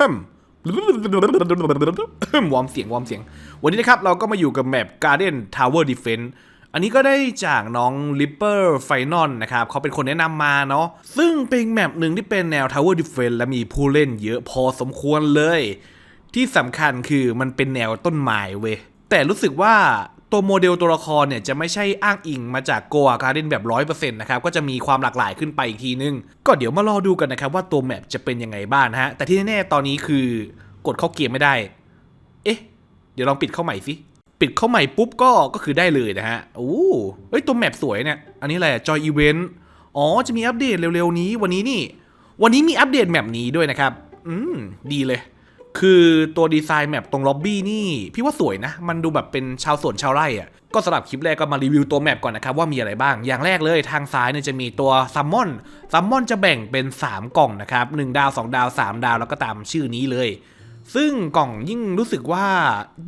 วอร์มเสียงวอร์มเสียง วันนี้นะครับ เราก็มาอยู่กับแมป Garden Tower Defense อันนี้ก็ได้จากน้อง Ripper Final นะครับ เขาเป็นคนแนะนำมาเนาะซึ่งเป็นแมปหนึ่งที่เป็นแนว Tower Defense และมีผู้เล่นเยอะพอสมควรเลย ที่สำคัญคือมันเป็นแนวต้นไม้เว้ยแต่รู้สึกว่า ตัวโมเดลตัวละครเนี่ยจะไม่ใช่อ้างอิงมาจากโก a การ์เดนแบบ100%นะครับก็จะมีความหลากหลายขึ้นไปอีกทีนึง ก็เดี๋ยวมารอดูกันนะครับว่าตัวแมปจะเป็นยังไงบ้างฮะ แต่ที่แน่ๆตอนนี้คือกดเข้าเกมไม่ได้ เอ๊ะ เดี๋ยวลองปิดเข้าใหม่สิ ปิดเข้าใหม่ปุ๊บก็ก็คือได้เลยนะฮะโอ้เฮ้ยตัวแมปสวยเนี่ย อันนี้อะไรจอยอีเวนต์อ๋อจะมีอัปเดตเร็วๆนี้วันนี้นี่ วันนี้มีอัปเดตแมปนี้ด้วยนะครับ อืมดีเลย คือตัวดีไซน์แมปตรงล็อบบี้นี่ พี่ว่าสวยนะ มันดูแบบเป็นชาวสวนชาวไร่อะ่ะก็สำหรับคลิปแรกก็มารีวิวตัวแมปก่อนนะครับว่ามีอะไรบ้าง อย่างแรกเลยทางซ้ายเนี่ยจะมีตัวซัมมอนซัมมอนจะแบ่งเป็น 3 กล่องนะครับ 1 ดาว 2 ดาว 3 ดาวแล้วก็ตามชื่อนี้เลย ซึ่งกล่องยิ่งรู้สึกว่า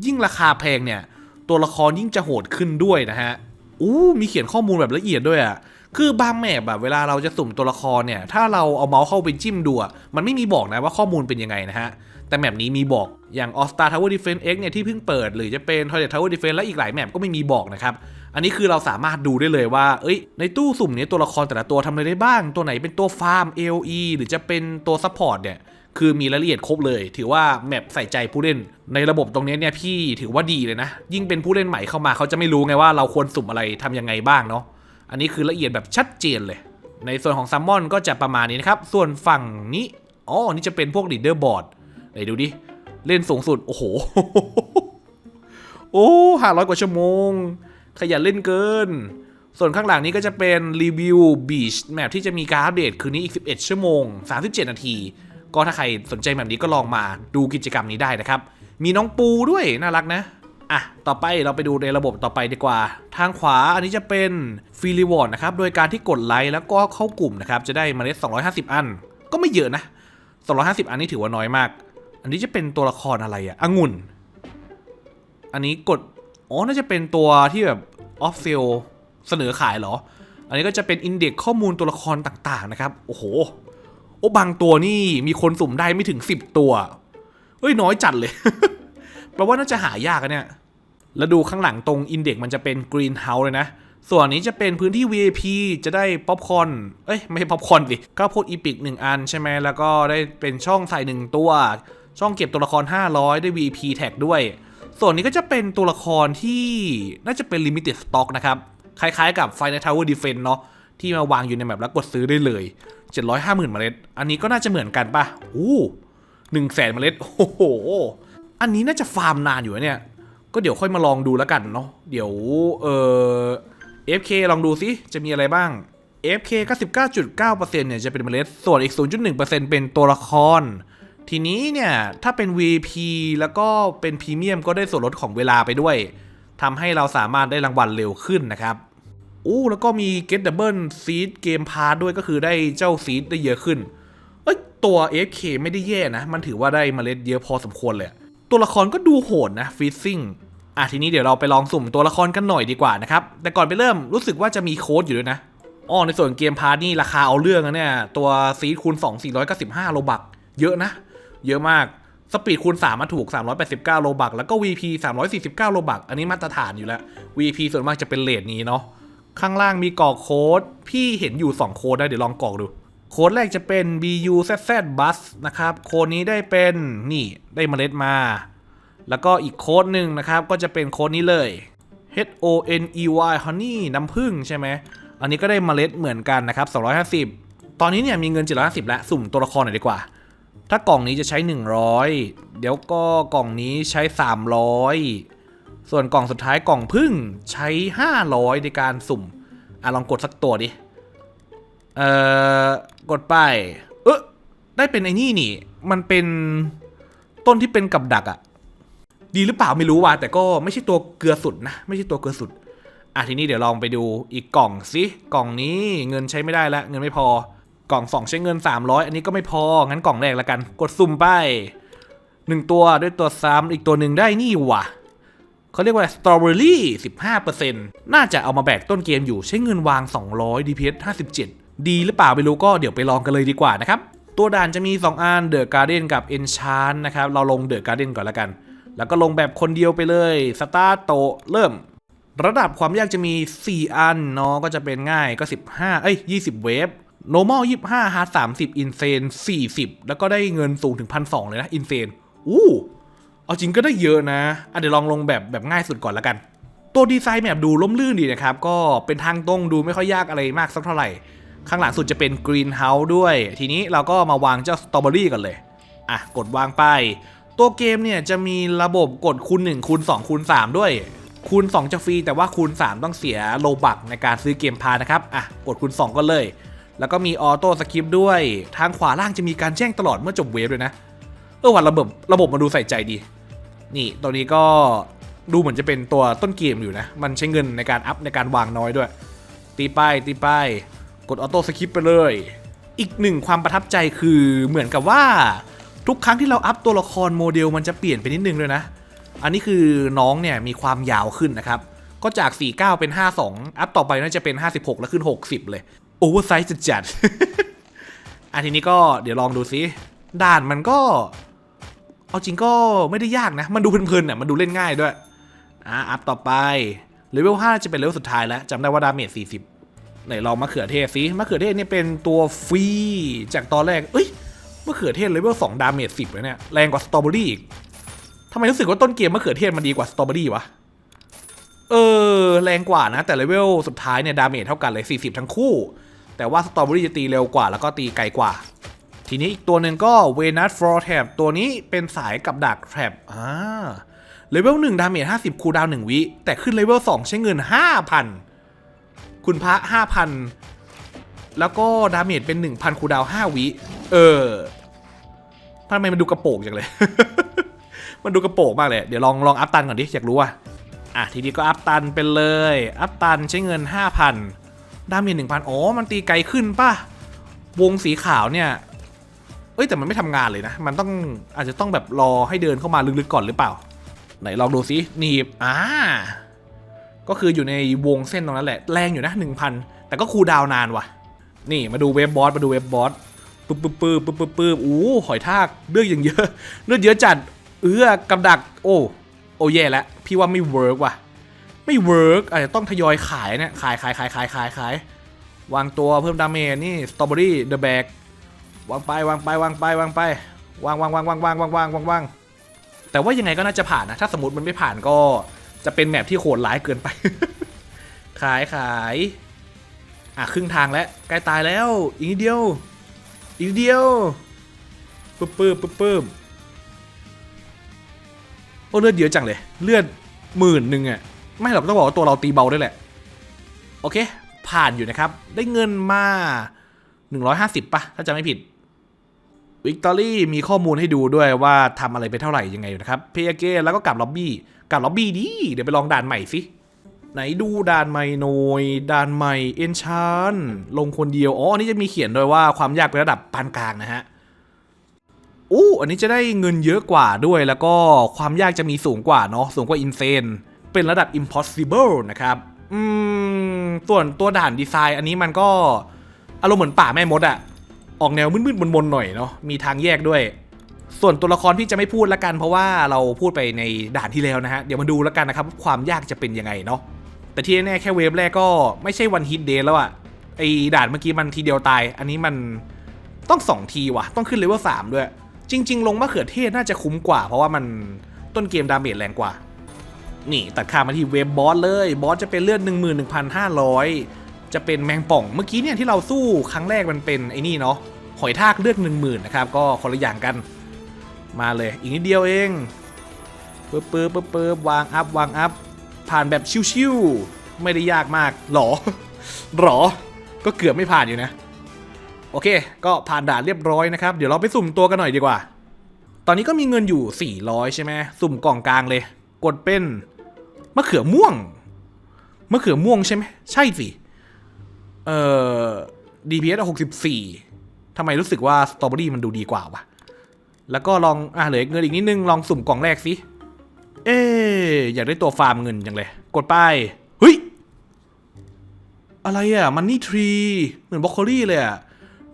ยิ่งราคาแพงเนี่ย ตัวละครยิ่งจะโหดขึ้นด้วยนะฮะอู้มีเขียนข้อมูลแบบละเอียดด้วยอะ่ะคือบางแมปแบบเวลาเราจะสุ่มตัวละครเนี่ยถ้าเราเอาเมาส์เข้าไปจิ้มดูมันไม่มีบอกนะว่าข้อมูลเป็นยังไงนะฮะ แต่แมปนี้มีบอก อย่าง All Star Tower Defense X เนี่ยที่เพิ่งเปิด หรือจะเป็น Toilet Tower Defense และอีกหลายแมปก็ไม่มีบอกนะครับ อันนี้คือเราสามารถดูได้เลยว่า เอ้ย ในตู้สุ่มเนี้ตัวละครแต่ละตัวทำอะไรได้บ้าง ตัวไหนเป็นตัวฟาร์ม AOE หรือจะเป็นตัวซัพพอร์ตเนี่ยคือมีรายละเอียดครบเลย ถือว่าแมปใส่ใจผู้เล่น ในระบบตรงนี้เนี่ยพี่ถือว่าดีเลยนะ ยิ่งเป็นผู้เล่นใหม่เข้ามาเขาจะไม่รู้ไงว่าเราควรสุ่มอะไรทำยังไงบ้างเนาะ อันนี้คือละเอียดแบบชัดเจนเลย ในส่วนของซัมมอนก็จะประมาณนี้นะครับ ส่วนฝั่งนี้ อ๋อ นี่จะเป็นพวกลีดเดอร์บอร์ด ไหนดูดิ เล่นสูงสุด โอ้โห โอ้ห้าร้อยกว่าชั่วโมง ขยันเล่นเกิน ส่วนข้างหลังนี้ก็จะเป็นรีวิวบีชแมปที่จะมีการอัปเดตคืนนี้อีก 11 ชั่วโมง 37 นาที ก็ถ้าใครสนใจแบบนี้ก็ลองมาดูกิจกรรมนี้ได้นะครับ มีน้องปูด้วยน่ารักนะอะ ต่อไปเราไปดูในระบบต่อไปดีกว่า ทางขวาอันนี้จะเป็นฟรีรีวอร์ดนะครับ โดยการที่กดไลค์แล้วก็เข้ากลุ่มนะครับ จะได้เมล็ด 250 อัน ก็ไม่เยอะนะ 250 อันนี้ถือว่าน้อยมาก อันนี้จะเป็นตัวละครอะไรอะองุ่น อันนี้กด อ๋อ น่าจะเป็นตัวที่แบบออฟเซลเสนอขายเหรอ อันนี้ก็จะเป็นอินเด็กข้อมูลตัวละครต่างๆนะครับ โอ้โห โอ้บางตัวนี่มีคนสุ่มได้ไม่ถึง 10 ตัว เฮ้ยน้อยจัดเลย แปลว่าน่าจะหายากอะเนี่ย แล้วดูข้างหลังตรงอินเด็กมันจะเป็นกรีนเฮาส์เลยนะส่วนนี้จะเป็นพื้นที่ VIP จะได้ป๊อปคอน เอ้ย ไม่ใช่ป๊อปคอนสิก็โพดอีพิกหนึ่งอันใช่ไหม แล้วก็ได้เป็นช่องใส่หนึ่งตัว ช่องเก็บตัวละคร 500 ได้ VIP แท็กด้วย ส่วนนี้ก็จะเป็นตัวละครที่น่าจะเป็น Limited Stock นะครับ คล้ายๆกับ Final Tower Defense เนาะที่มาวางอยู่ในแมปแล้วกดซื้อได้เลย 750,000 เมล็ด อันนี้ก็น่าจะเหมือนกันปะอู้หนึ่งแสนเมล็ด โอ้โห อันนี้น่าจะฟาร์มนานอยู่เนี่ย ก็เดี๋ยวค่อยมาลองดูแล้วกันเนาะ เดี๋ยว เอ่อ FK ลองดูสิจะมีอะไรบ้าง FK 99.9%เนี่ยจะเป็นเมล็ด ส่วนอีก 0.1%เป็นตัวละคร ทีนี้เนี่ยถ้าเป็น VP แล้วก็เป็นพรีเมียมก็ได้ส่วนลดของเวลาไปด้วยทำให้เราสามารถได้รางวัลเร็วขึ้นนะครับอู้แล้วก็มี Get Double Seed Game Pass ด้วยก็คือได้เจ้าซีดได้เยอะขึ้น เอ้ยตัว FK ไม่ได้แย่นะ มันถือว่าได้เมล็ดเยอะพอสมควรเลย ตัวละครก็ดูโหดนะฟีซิ่งอะทีนี้เดี๋ยวเราไปลองสุ่มตัวละครกันหน่อยดีกว่านะครับ แต่ก่อนไปเริ่มรู้สึกว่าจะมีโค้ดอยู่ด้วยนะอ๋อในส่วนเกมพาร์ทนี่ราคาเอาเรื่องนะเนี่ย ตัวซีดคูณ 2 495โลบักเยอะนะ เยอะมาก สปีดคูณ 3 มาถูก 389 โลบัก แล้วก็ VP 349 โลบัก อันนี้มาตรฐานอยู่แล้ว VP ส่วนมากจะเป็นเลทนี้เนาะ ข้างล่างมีกรอกโค้ด พี่เห็นอยู่ 2 โค้ดนะเดี๋ยวลองกรอกดู โค้ดแรกจะเป็น BUZZ Bus นะครับ โค้ดนี้ได้เป็นนี่ได้เมล็ดมา แล้วก็อีกโค้ดหนึ่งนะครับ ก็จะเป็นโค้ดนี้เลย H O N E Y Honey น้ำผึ้งใช่ไหม อันนี้ก็ได้เมล็ดเหมือนกันนะครับ 250 ตอนนี้เนี่ยมีเงิน 750 แล้ว สุ่มตัวละครหน่อยดีกว่า ถ้ากล่องนี้จะใช้ 100 เดี๋ยวก็กล่องนี้ใช้ 300 ส่วนกล่องสุดท้ายกล่องพึ่งใช้ 500 ในการสุ่ม อะลองกดสักตัวดิ เอ่อ กดไป เออได้เป็นไอ้นี่นี่ มันเป็นต้นที่เป็นกับดักอะดีหรือเปล่าไม่รู้ว่ะแต่ก็ไม่ใช่ตัวเกลือสุดนะ ไม่ใช่ตัวเกลือสุด อะทีนี้เดี๋ยวลองไปดูอีกกล่องสิกล่องนี้เงินใช้ไม่ได้แล้วเงินไม่พอ กล่องสองใช้เงิน 300 อันนี้ก็ไม่พอ งั้นกล่องแรกละกัน กดสุ่มไปหนึ่งตัวด้วยตัวซ้ำอีกตัวหนึ่งได้นี่ว่ะเขาเรียกว่าสตรอเบอรี่15%น่าจะเอามาแบกต้นเกมอยู่ใช้เงินวาง 200 DPS 57 ดีหรือเปล่าไม่รู้ก็เดี๋ยวไปลองกันเลยดีกว่านะครับ ตัวด่านจะมี 2อันเดอะการ์เดนกับเอนชานนะครับ เราลงเดอะการ์เดนก่อนล้วกัน แล้วก็ลงแบบคนเดียวไปเลยสตาร์โตเริ่ม ระดับความยากจะมี 4 อันเนาะก็จะเป็นง่ายก็ 15 เอ้ย 20 เวฟ normal 25 hard 30 insane 40แล้วก็ได้เงินสูงถึง1,200เลยนะ insane อู้เอาจริงก็ได้เยอะนะอะเดี๋ยวลองลงแบบแบบง่ายสุดก่อนล้วกัน ตัวดีไซน์แบบดูล้มลื่นดีนะครับ ก็เป็นทางตรงดูไม่ค่อยยากอะไรมากสักเท่าไหร่ ข้างหลังสุดจะเป็นกรีนเฮาส์ด้วย ทีนี้เราก็มาวางเจ้าสตรอเบอรี่กันเลย อะ กดวางไป ตัวเกมเนี่ยจะมีระบบกดคูณ1คูณ2คูณ3ด้วยคูณ 2 จะฟรี แต่ว่าคูณ 3 ต้องเสียโลบักในการซื้อเกมพานะครับ อะ กดคูณ 2 ก็เลย แล้วก็มีออโต้สคริปด้วย ทางขวาล่างจะมีการแจ้งตลอดเมื่อจบเวฟเลยนะ เออวันระบบระบบมาดูใส่ใจดี นี่ตัวนี้ก็ดูเหมือนจะเป็นตัวต้นเกมอยู่นะ มันใช้เงินในการอัพในการวางน้อยด้วย ตีไปายตีไปายกดออโต้สคริปไปเลย อีกหนึ่งความประทับใจคือเหมือนกับว่าทุกครั้งที่เราอัพตัวละครโมเดลมันจะเปลี่ยนไปนิดนึงเลยนะ อันนี้คือน้องเนี่ยมีความยาวขึ้นนะครับ ก็จาก 49 เป็น 52 อัพต่อไปน่าจะเป็น 56 แล้วขึ้น 60 เลย โอเวอร์ไซส์จัดๆอันทีนี้ก็เดี๋ยวลองดูซิด่านมันก็ เอาจริงก็ไม่ได้ยากนะ มันดูเพลินๆน่ะมันดูเล่นง่ายด้วย อะอัพต่อไปเลเวล5จะเป็นเลเวลสุดท้ายแล้วจำได้ว่าดาเมจ40ไหนลองมะเขือเทศสิมะเขือเทศเนี่ยเป็นตัวฟรีจากตอนแรก เอ้ยมะเขือเทศเลเวล2ดาเมจ10เลยเนี่ยแรงกว่าสตรอเบอรี่อีกทำไมรู้สึกว่าต้นเกมมะเขือเทศมันดีกว่าสตรอเบอรี่วะเออแรงกว่านะ แต่เลเวลสุดท้ายเนี่ยดาเมจเท่ากันเลย40 ทั้งคู่ แต่ว่าสตรอเบอรี่จะตีเร็วกว่าแล้วก็ตีไกลกว่า ทีนี้อีกตัวหนึ่งก็เวนัสฟลอร์แทบตัวนี้เป็นสายกับดักแทบอ่าเลเวลหนึ่งดาเมจห้าสิบคูดาวน์หนึ่งวิ แต่ขึ้นเลเวลสองใช้เงินห้าพันคุณพระห้าพันแล้วก็ดาเมจเป็นหนึ่งพันคูดาวน์ห้าวิ เออทำไมมันดูกระโปงจังเลย มันดูกระโปงมากเลย เดี๋ยวลองลองอัพตันก่อนดิ อยากรู้อะอะทีนี้ก็อัพตันไปเลย อัพตันใช้เงิน 5,000 ดาเมจ1,000อ๋อ มันตีไกลขึ้นป่ะ วงสีขาวเนี่ย เอ้ยแต่มันไม่ทำงานเลยนะ มันต้องอาจจะต้องแบบรอให้เดินเข้ามาลึกๆก่อนหรือเปล่า ไหนลองดูซิหนีบอ่าก็คืออยู่ในวงเส้นตรงนั้นแหละ แรงอยู่นะ1,000แต่ก็คูลดาวนานว่ะ นี่มาดูเว็บบอสมาดูเว็บบอสปึ๊บปึ๊บปึ๊บปึ๊บปึ๊บปึ๊บอู้หอยทากเลือดอย่างเยอะเลือดเยอะจัด เอื้อกำดัก โอ้โอ้แย่แล้วพี่ว่าไม่เวิร์กว่ะ ไม่เวิร์กอาจจะต้องทยอยขายเนี่ยขายขายขายขายขายขายวางตัวเพิ่มดาเมจนี่สตรอเบอรี่เดอะแบกวางไปวางไปวางไปวางไปวางวางวางวางวางวางวางวางวางแต่ว่ายังไงก็น่าจะผ่านนะ ถ้าสมมติมันไม่ผ่านก็จะเป็นแมปที่โหดร้ายเกินไป ขายขายอะครึ่งทางแล้วใกล้ตายแล้วอีกนิดเดียว อีกนิดเดียวปึ๊บปึ๊บปึ๊บปึ๊บโอ้เลือดเยอะจังเลย เลือดหมื่นหนึ่งอะ ไม่หรอกต้องบอกว่าตัวเราตีเบาด้วยแหละ โอเค ผ่านอยู่นะครับ ได้เงินมา 150ป่ะ ถ้าจะไม่ผิดวิกตอรี่มีข้อมูลให้ดูด้วยว่าทำอะไรไปเท่าไหร่ยังไงนะครับเพยเกแล้วก็กลับล็อบบี้กลับล็อบบี้ดิเดี๋ยวไปลองด่านใหม่สิไหนดูด่านใหม่หน่อยด่านใหม่เอนชานลงคนเดียวอ๋ออันนี้จะมีเขียนด้วยว่าความยากเป็นระดับปานกลางนะฮะอู้อันนี้จะได้เงินเยอะกว่าด้วยแล้วก็ความยากจะมีสูงกว่าเนาะสูงกว่าอินเซน เป็นระดับ impossible นะครับอืมส่วนตัวด่านดีไซน์อันนี้มันก็อารมณ์เหมือนป่าแม่มดอะออกแนวมืดๆมนๆหน่อยเนาะมีทางแยกด้วย ส่วนตัวละครพี่จะไม่พูดละกัน เพราะว่าเราพูดไปในด่านที่แล้วนะฮะ เดี๋ยวมาดูล้วกันนะครับว่าความยากจะเป็นยังไงเนาะแต่ที่แน่แค่เวฟแรกก็ไม่ใช่วันฮิตเดย์แล้วอะไอด่านเมื่อกี้มันทีเดียวตาย อันนี้มันต้องสองทีว่ะ ต้องขึ้นเลเวลสามด้วย จริง ๆ ลงมะเขือเทศน่าจะคุ้มกว่า เพราะว่ามันต้นเกมดาเมจแรงกว่า นี่ตัดข้ามมาที่เวฟบอสเลย บอสจะเป็นเลือด 11,500 จะเป็นแมงป่อง เมื่อกี้เนี่ยที่เราสู้ครั้งแรกมันเป็นไอ้นี่เนาะ หอยทากเลือด10,000นะครับ ก็คนละอย่างกัน มาเลย อีกนิดเดียวเองปึ๊บปึ๊บปึ๊บปึ๊บวางอัพวางอัพ ผ่านแบบชิวๆ ไม่ได้ยากมากหรอหรอ ก็เกือบไม่ผ่านอยู่นะ โอเค ก็ผ่านด่านเรียบร้อยนะครับ เดี๋ยวเราไปสุ่มตัวกันหน่อยดีกว่า ตอนนี้ก็มีเงินอยู่ 400 ใช่ไหม สุ่มกล่องกลางเลย กดเป็น มะเขือม่วงมะเขือม่วงใช่ไหมใช่สิ เอ่อ DPS 64ทำไมรู้สึกว่าสตรอเบอรี่มันดูดีกว่าวะ แล้วก็ลอง อะเหลือเงินอีกนิดนึง ลองสุ่มกล่องแรกสิ เอ๊อยากได้ตัวฟาร์มเงินจังเลย กดไปเฮ้ย อะไรอะ มันนี่ทรี เหมือนบล็อกโคลี่เลยอะ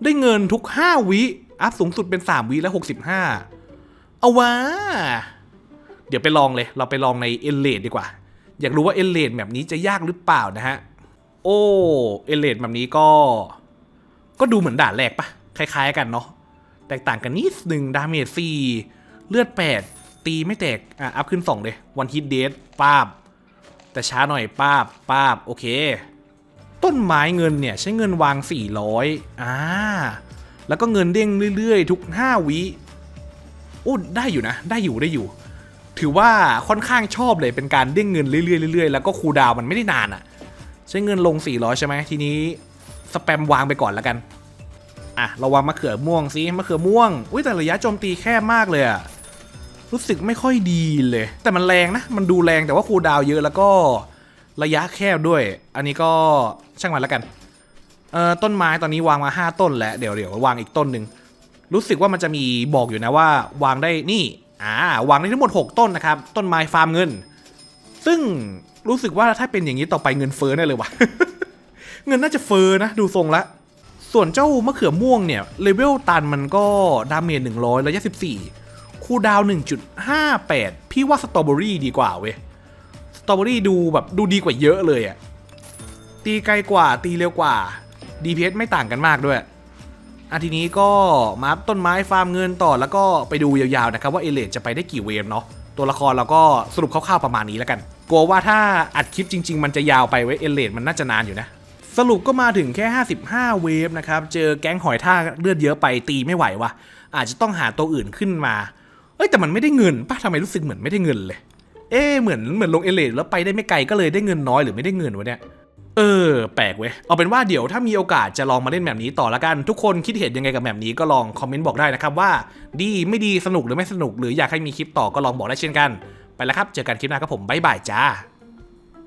ได้เงินทุก5วิ อัพสูงสุดเป็น3วิและ65เอาวะ เดี๋ยวไปลองเลย เราไปลองในเอเลดดีกว่า อยากรู้ว่าเอเลดแบบนี้จะยากหรือเปล่านะฮะ โอ้เอเลดแบบนี้ก็ ก็ดูเหมือนด่านแรกปะคล้าย ๆ กันเนาะแตกต่างกันนิดหนึ่งดาเมจสี่เลือด8ตีไม่แตกอะอัพขึ้น2เลยวันฮิตเดทป้าบ แต่ช้าหน่อยป้าบป้าบโอเค ต้นไม้เงินเนี่ยใช้เงินวาง 400อ่าแล้วก็เงินเด้งเรื่อยๆ ทุก 5 วิโอ้ได้อยู่นะ ได้อยู่ได้อยู่ ถือว่าค่อนข้างชอบเลยเป็นการเด้งเงินเรื่อยๆๆแล้วก็คูดาวมันไม่ได้นานอะใช้เงินลง 400 ใช่ไหมทีนี้สแปมวางไปก่อนแล้วกัน อะเราวางมะเขือม่วงสิมะเขือม่วงอุ้ยแต่ระยะโจมตีแคบมากเลยอะรู้สึกไม่ค่อยดีเลย แต่มันแรงนะ มันดูแรงแต่ว่าคูดาวเยอะแล้วก็ระยะแคบด้วย อันนี้ก็ช่างมันแล้วกันเอ่อต้นไม้ตอนนี้วางมา 5 ต้นแล้วเดี๋ยวเดี๋ยววางอีกต้นหนึ่งรู้สึกว่ามันจะมีบอกอยู่นะว่า วางได้นี่ อ่าวางได้ทั้งหมด 6 ต้นนะครับ ต้นไม้ฟาร์มเงิน ซึ่งรู้สึกว่าถ้าเป็นอย่างนี้ต่อไปเงินเฟ้อแน่เลยวะเงินน่าจะเฟ้อนะ ดูทรงละ ส่วนเจ้ามะเขือม่วงเนี่ยเลเวลตันมันก็ดาเมจ100ระยะ14 คูดาวน์1.58 พี่ว่าสตรอเบอรี่ดีกว่าเว้ย สตรอเบอรี่ดูแบบดูดีกว่าเยอะเลยอะตีไกลกว่าตีเร็วกว่า DPS ไม่ต่างกันมากด้วย อะทีนี้ก็มาต้นไม้ฟาร์มเงินต่อแล้วก็ไปดูยาวๆนะครับว่าเอเลดจะไปได้กี่เวฟเนาะตัวละครเราก็สรุปคร่าวๆประมาณนี้แล้วกัน กลัวว่าถ้าอัดคลิปจริง ๆ มันจะยาวไปไว้เอเลดมันน่าจะนานอยู่นะสรุปก็มาถึงแค่ 55 เวฟนะครับ เจอแก๊งหอยทากเลือดเยอะไปตีไม่ไหววะอาจจะต้องหาตัวอื่นขึ้นมา เอ้ยแต่มันไม่ได้เงินป่ะทำไมรู้สึกเหมือนไม่ได้เงินเลย เอ๊เหมือนเหมือนลงเอเลดแล้วไปได้ไม่ไกลก็เลยได้เงินน้อยหรือไม่ได้เงินวะเนี่ย เออ แปลกเว้ย เอาเป็นว่าเดี๋ยวถ้ามีโอกาสจะลองมาเล่นแบบนี้ต่อละกัน ทุกคนคิดเห็นยังไงกับแบบนี้ก็ลองคอมเมนต์บอกได้นะครับว่า ดีไม่ดีสนุกหรือไม่สนุก หรืออยากให้มีคลิปต่อก็ลองบอกได้เช่นกัน ไปแล้วครับ เจอกันคลิปหน้าครับผมบ๊ายบายจ้า